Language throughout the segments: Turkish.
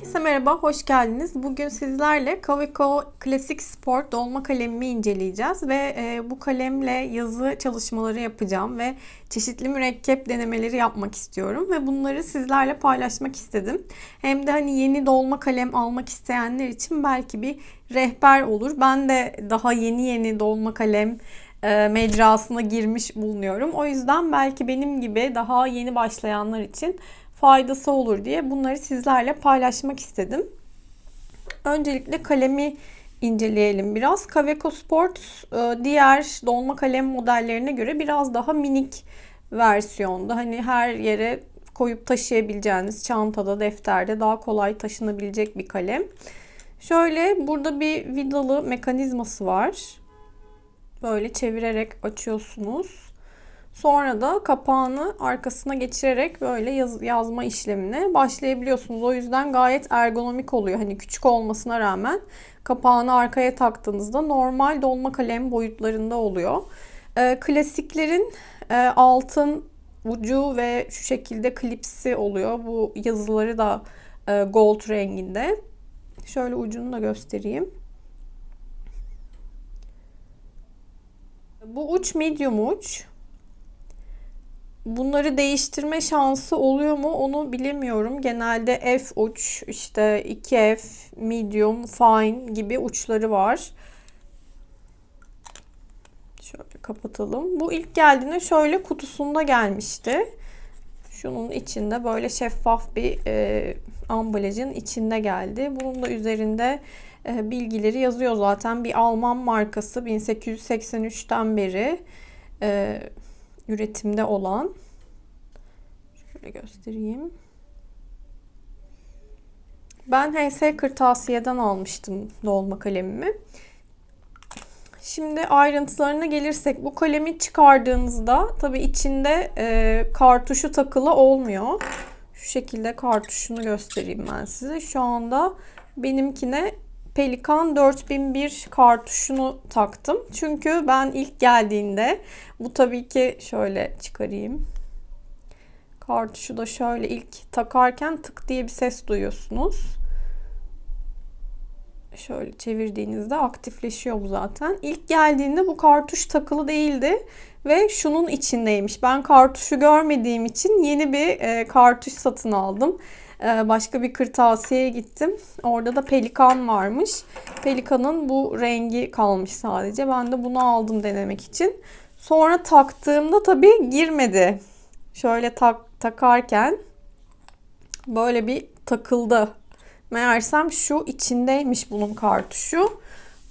Herkese merhaba, hoş geldiniz. Bugün sizlerle Kaweco Klasik Sport dolma kalemimi inceleyeceğiz ve e, bu kalemle yazı çalışmaları yapacağım ve çeşitli mürekkep denemeleri yapmak istiyorum ve bunları sizlerle paylaşmak istedim. Hem de hani yeni dolma kalem almak isteyenler için belki bir rehber olur. Ben de daha yeni yeni dolma kalem e, mecrasına girmiş bulunuyorum. O yüzden belki benim gibi daha yeni başlayanlar için faydası olur diye bunları sizlerle paylaşmak istedim. Öncelikle kalemi inceleyelim biraz. Kaweco Sport e, diğer dolma kalem modellerine göre biraz daha minik versiyonda. Hani her yere koyup taşıyabileceğiniz çantada, defterde daha kolay taşınabilecek bir kalem. Şöyle burada bir vidalı mekanizması var. Böyle çevirerek açıyorsunuz. Sonra da kapağını arkasına geçirerek böyle yaz, yazma işlemine başlayabiliyorsunuz. O yüzden gayet ergonomik oluyor. Hani küçük olmasına rağmen kapağını arkaya taktığınızda normal dolma kalem boyutlarında oluyor. E, klasiklerin e, altın ucu ve şu şekilde klipsi oluyor. Bu yazıları da e, gold renginde. Şöyle ucunu da göstereyim. Bu uç medium uç. Bunları değiştirme şansı oluyor mu onu bilemiyorum. Genelde F uç, işte 2F, medium, fine gibi uçları var. Şöyle kapatalım. Bu ilk geldiğinde şöyle kutusunda gelmişti. Şunun içinde böyle şeffaf bir e, ambalajın içinde geldi. Bunun da üzerinde e, bilgileri yazıyor zaten. Bir Alman markası 1883'ten beri e, üretimde olan. Şöyle göstereyim. Ben HS Kırtasiye'den almıştım dolma kalemimi. Şimdi ayrıntılarına gelirsek bu kalemi çıkardığınızda tabi içinde e, kartuşu takılı olmuyor. Şu şekilde kartuşunu göstereyim ben size. Şu anda benimkine Pelikan 4001 kartuşunu taktım. Çünkü ben ilk geldiğinde bu tabii ki şöyle çıkarayım. Kartuşu da şöyle ilk takarken tık diye bir ses duyuyorsunuz. Şöyle çevirdiğinizde aktifleşiyor bu zaten. İlk geldiğinde bu kartuş takılı değildi ve şunun içindeymiş. Ben kartuşu görmediğim için yeni bir e, kartuş satın aldım. Ee, başka bir kırtasiyeye gittim. Orada da pelikan varmış. Pelikanın bu rengi kalmış sadece. Ben de bunu aldım denemek için. Sonra taktığımda tabii girmedi. Şöyle tak takarken böyle bir takıldı. Meğersem şu içindeymiş bunun kartuşu.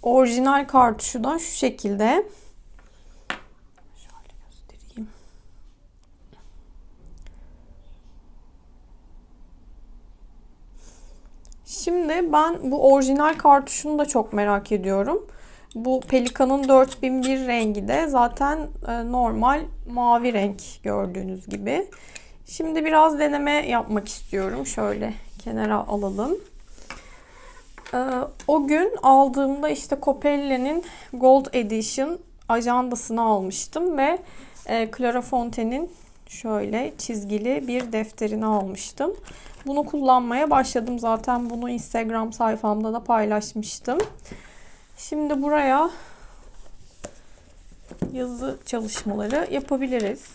Orijinal kartuşu da şu şekilde. Şimdi ben bu orijinal kartuşunu da çok merak ediyorum. Bu Pelikan'ın 4001 rengi de zaten e, normal mavi renk gördüğünüz gibi. Şimdi biraz deneme yapmak istiyorum. Şöyle kenara alalım. E, o gün aldığımda işte Copelle'nin Gold Edition ajandasını almıştım ve e, Clara Fontaine'in şöyle çizgili bir defterini almıştım. Bunu kullanmaya başladım zaten. Bunu Instagram sayfamda da paylaşmıştım. Şimdi buraya yazı çalışmaları yapabiliriz.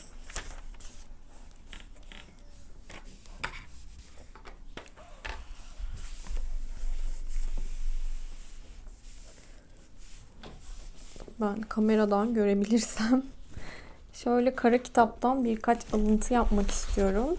Ben kameradan görebilirsem şöyle kara kitaptan birkaç alıntı yapmak istiyorum.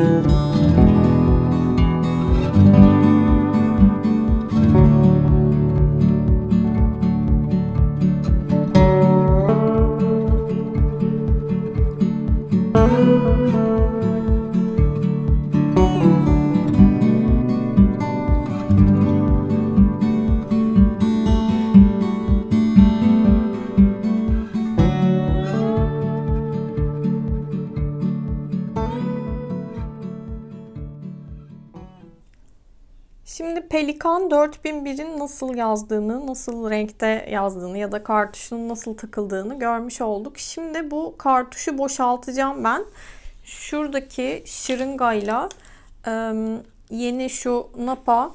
Música Pelikan 4001'in nasıl yazdığını, nasıl renkte yazdığını ya da kartuşun nasıl takıldığını görmüş olduk. Şimdi bu kartuşu boşaltacağım ben. Şuradaki şırıngayla yeni şu Napa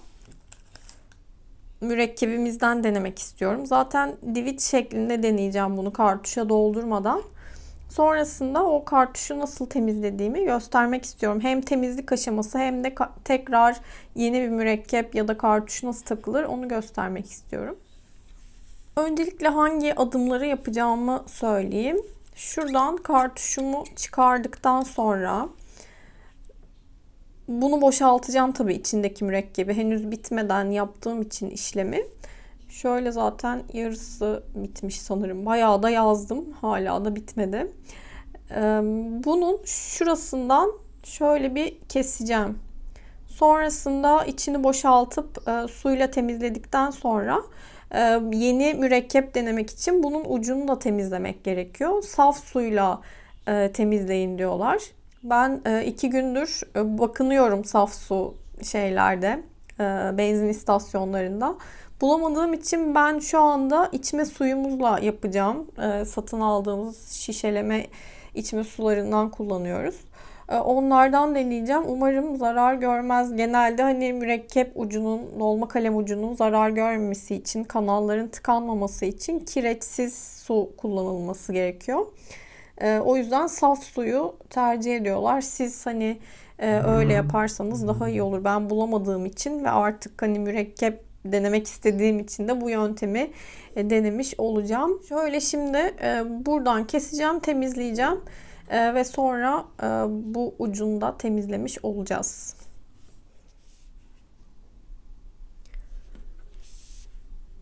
mürekkebimizden denemek istiyorum. Zaten divit şeklinde deneyeceğim bunu kartuşa doldurmadan. Sonrasında o kartuşu nasıl temizlediğimi göstermek istiyorum. Hem temizlik aşaması hem de tekrar yeni bir mürekkep ya da kartuş nasıl takılır onu göstermek istiyorum. Öncelikle hangi adımları yapacağımı söyleyeyim. Şuradan kartuşumu çıkardıktan sonra bunu boşaltacağım tabii içindeki mürekkebi. Henüz bitmeden yaptığım için işlemi. Şöyle zaten yarısı bitmiş sanırım. Bayağı da yazdım. Hala da bitmedi. Bunun şurasından şöyle bir keseceğim. Sonrasında içini boşaltıp suyla temizledikten sonra yeni mürekkep denemek için bunun ucunu da temizlemek gerekiyor. Saf suyla temizleyin diyorlar. Ben iki gündür bakınıyorum saf su şeylerde, benzin istasyonlarında. Bulamadığım için ben şu anda içme suyumuzla yapacağım. E, satın aldığımız şişeleme içme sularından kullanıyoruz. E, onlardan deneyeceğim. Umarım zarar görmez. Genelde hani mürekkep ucunun, dolma kalem ucunun zarar görmemesi için, kanalların tıkanmaması için kireçsiz su kullanılması gerekiyor. E, o yüzden saf suyu tercih ediyorlar. Siz hani e, öyle yaparsanız daha iyi olur. Ben bulamadığım için ve artık hani mürekkep denemek istediğim için de bu yöntemi e, denemiş olacağım. Şöyle şimdi e, buradan keseceğim, temizleyeceğim e, ve sonra bu ucunda temizlemiş olacağız.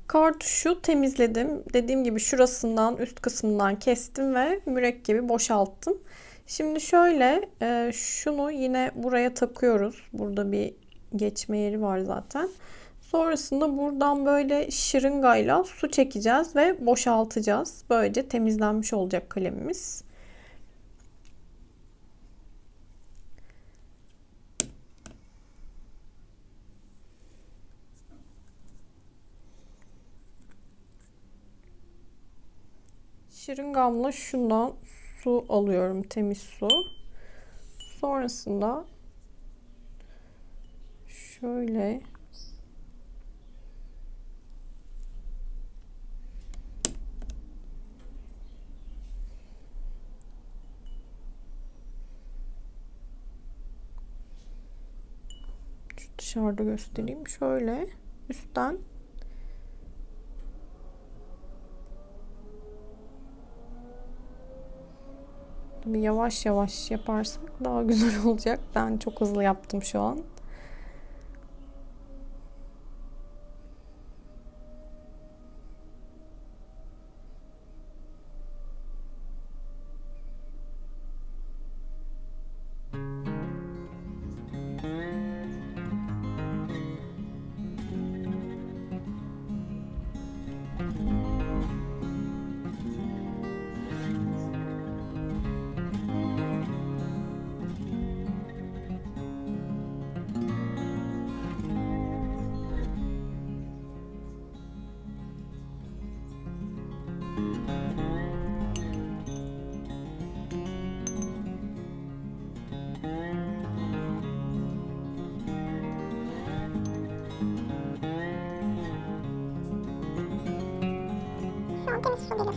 Kartuşu temizledim. Dediğim gibi şurasından üst kısmından kestim ve mürekkebi boşalttım. Şimdi şöyle şunu yine buraya takıyoruz. Burada bir geçme yeri var zaten. Sonrasında buradan böyle şırıngayla su çekeceğiz ve boşaltacağız. Böylece temizlenmiş olacak kalemimiz. Şırıngamla şundan su alıyorum, temiz su. Sonrasında şöyle dışarıda göstereyim. Şöyle üstten Tabii yavaş yavaş yaparsak daha güzel olacak. Ben çok hızlı yaptım şu an.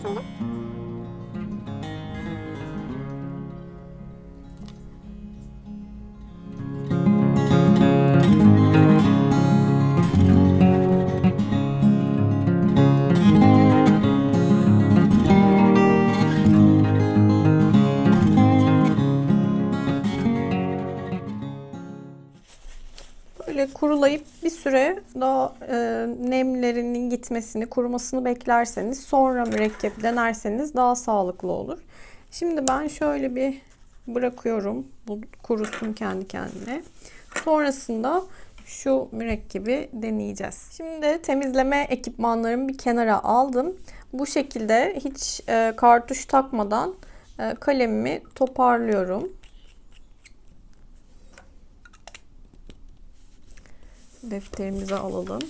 Sanırım. Böyle kurulayıp süre daha e, nemlerinin gitmesini, kurumasını beklerseniz sonra mürekkep denerseniz daha sağlıklı olur. Şimdi ben şöyle bir bırakıyorum. Bu kurusun kendi kendine. Sonrasında şu mürekkebi deneyeceğiz. Şimdi temizleme ekipmanlarımı bir kenara aldım. Bu şekilde hiç e, kartuş takmadan e, kalemimi toparlıyorum. Defterimize alalım.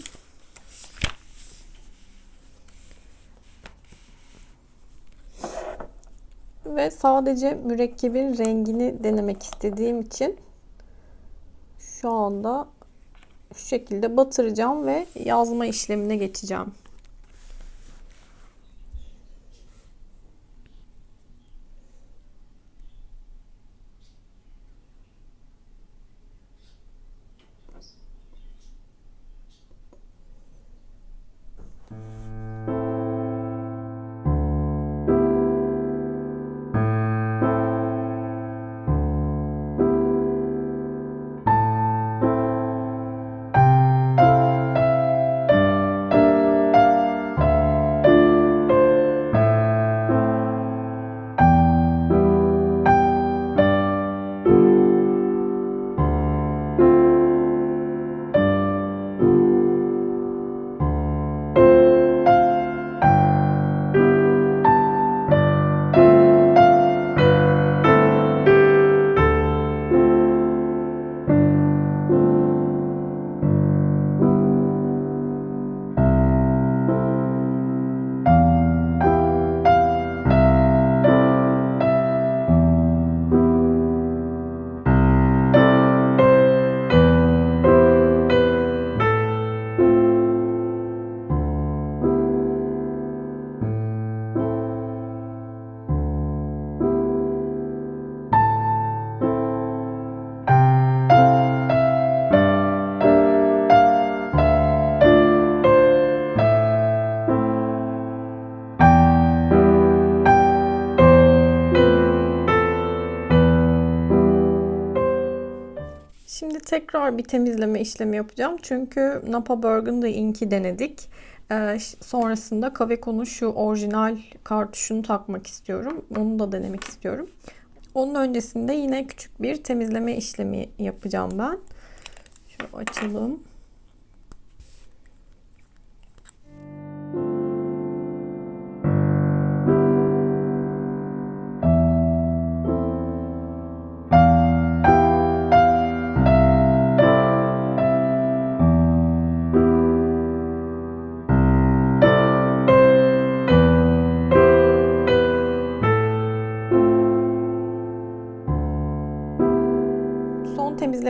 Ve sadece mürekkebin rengini denemek istediğim için şu anda şu şekilde batıracağım ve yazma işlemine geçeceğim. Tekrar bir temizleme işlemi yapacağım. Çünkü Napa Burgundy Ink'i denedik. Ee, sonrasında Kaweco'nun şu orijinal kartuşunu takmak istiyorum. Onu da denemek istiyorum. Onun öncesinde yine küçük bir temizleme işlemi yapacağım ben. Şöyle açalım.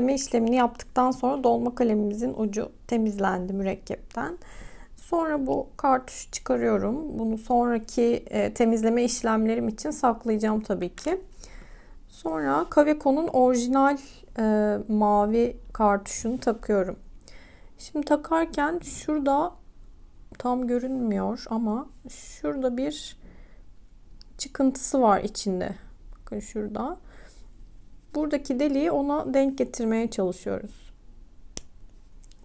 Temizleme işlemini yaptıktan sonra dolma kalemimizin ucu temizlendi mürekkepten. Sonra bu kartuşu çıkarıyorum. Bunu sonraki e, temizleme işlemlerim için saklayacağım tabii ki. Sonra Kaweco'nun orijinal e, mavi kartuşunu takıyorum. Şimdi takarken şurada tam görünmüyor ama şurada bir çıkıntısı var içinde. Bakın şurada. Buradaki deliği ona denk getirmeye çalışıyoruz.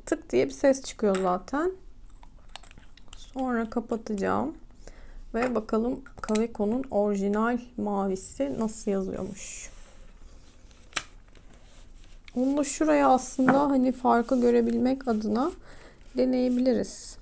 Tık diye bir ses çıkıyor zaten. Sonra kapatacağım. Ve bakalım Kaweco'nun orijinal mavisi nasıl yazıyormuş. Onu da şuraya aslında hani farkı görebilmek adına deneyebiliriz.